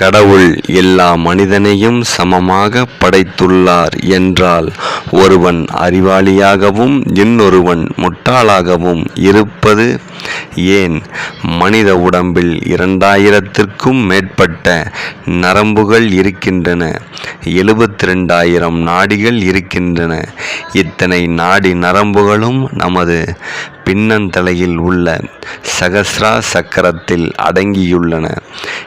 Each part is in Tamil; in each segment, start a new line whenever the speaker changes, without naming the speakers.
கடவுள் எல்லா மனிதனையும் சமமாக படைத்துள்ளார் என்றால் ஒருவன் அறிவாளியாகவும் இன்னொருவன் முட்டாளாகவும் இருப்பது ஏன்? மனித உடம்பில் இரண்டாயிரத்திற்கும் மேற்பட்ட நரம்புகள் இருக்கின்றன எழுபத்தி ரெண்டாயிரம் நாடிகள் இருக்கின்றன. இத்தனை நாடி நரம்புகளும் நமது பின்னந்தலையில் உள்ள சகஸ்ரா சக்கரத்தில் அடங்கியுள்ளன.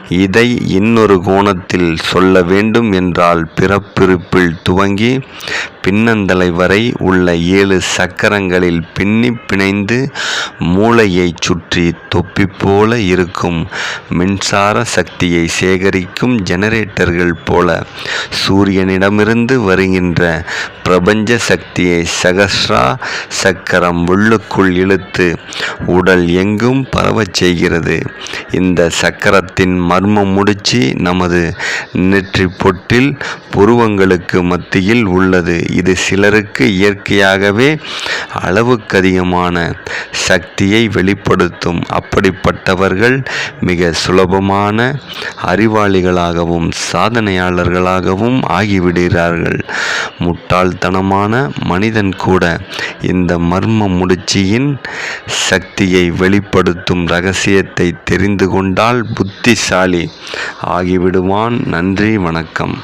இதை இன்னொரு கோணத்தில் சொல்ல வேண்டும் என்றால் பிறப்பிருப்பில் துவங்கி பின்னந்தலை வரை உள்ள ஏழு சக்கரங்களில் பின்னி பிணைந்து மூளையை சுற்றி தொப்பி போல இருக்கும் மின்சார சக்தியை சேகரிக்கும் ஜெனரேட்டர்கள் போல சூரியனிடமிருந்து வருகின்ற பிரபஞ்ச சக்தியை சகஸ்ரா சக்கரம் உள்ளுக்குள் இழுத்து உடல் எங்கும் பரவச் செய்கிறது. இந்த சக்கரத்தின் மர்ம முடிச்சு நமது நெற்றி பொட்டில் புருவங்களுக்கு மத்தியில் உள்ளது. இது சிலருக்கு இயற்கையாகவே அளவுக்கு அதிகமான சக்தியை வெளிப்படுத்தும். அப்படிப்பட்டவர்கள் மிக சுலபமான அறிவாளிகளாகவும் சாதனையாளர்களாகவும் ஆகிவிடுகிறார்கள். முட்டாள்தனமான மனிதன் கூட இந்த மர்ம முடிச்சியின் சக்தியை வெளிப்படுத்தும் ரகசியத்தை தெரிந்து கொண்டால் புத்திசாலி ஆகிவிடுவான். நன்றி வணக்கம்.